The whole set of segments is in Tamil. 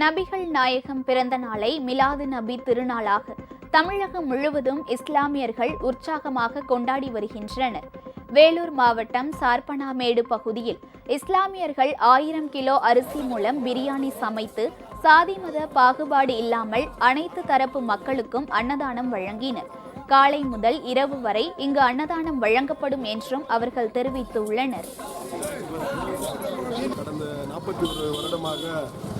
நபிகள் நாயகம் பிறந்த நாளை மிலாது நபி திருநாளாக தமிழகம் முழுவதும் இஸ்லாமியர்கள் உற்சாகமாக கொண்டாடி வருகின்றனர். வேலூர் மாவட்டம் சார்பனாமேடு பகுதியில் இஸ்லாமியர்கள் ஆயிரம் கிலோ அரிசி மூலம் பிரியாணி சமைத்து சாதி மத பாகுபாடு இல்லாமல் அனைத்து தரப்பு மக்களுக்கும் அன்னதானம் வழங்கினர். காலை முதல் இரவு வரை இங்கு அன்னதானம் வழங்கப்படும் என்றும் அவர்கள் தெரிவித்துள்ளனர். கடந்த நாற்பத்தி ஒரு வருடமாக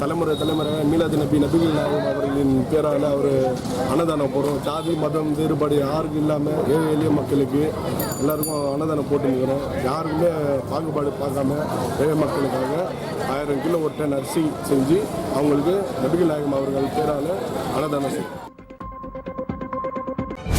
தலைமுறை தலைமுறை மீலாதி நபி நபிகள் நாயகம் அவர்களின் பேரால் அவர் அன்னதானம் போடுறோம். ஜாதி மதம் வேறுபாடு யாருக்கும் இல்லாமல் ஏழை எளிய மக்களுக்கு எல்லாருக்கும் அன்னதானம் போட்டுருக்கிறோம் யாருக்குமே பாகுபாடு பார்க்காம ஏழை மக்களுக்காக ஆயிரம் கிலோ ஒரு டன் அரிசி செஞ்சு அவங்களுக்கு நபிகள் நாயகம் அவர்கள் பேரால் அன்னதானம் செய்யும்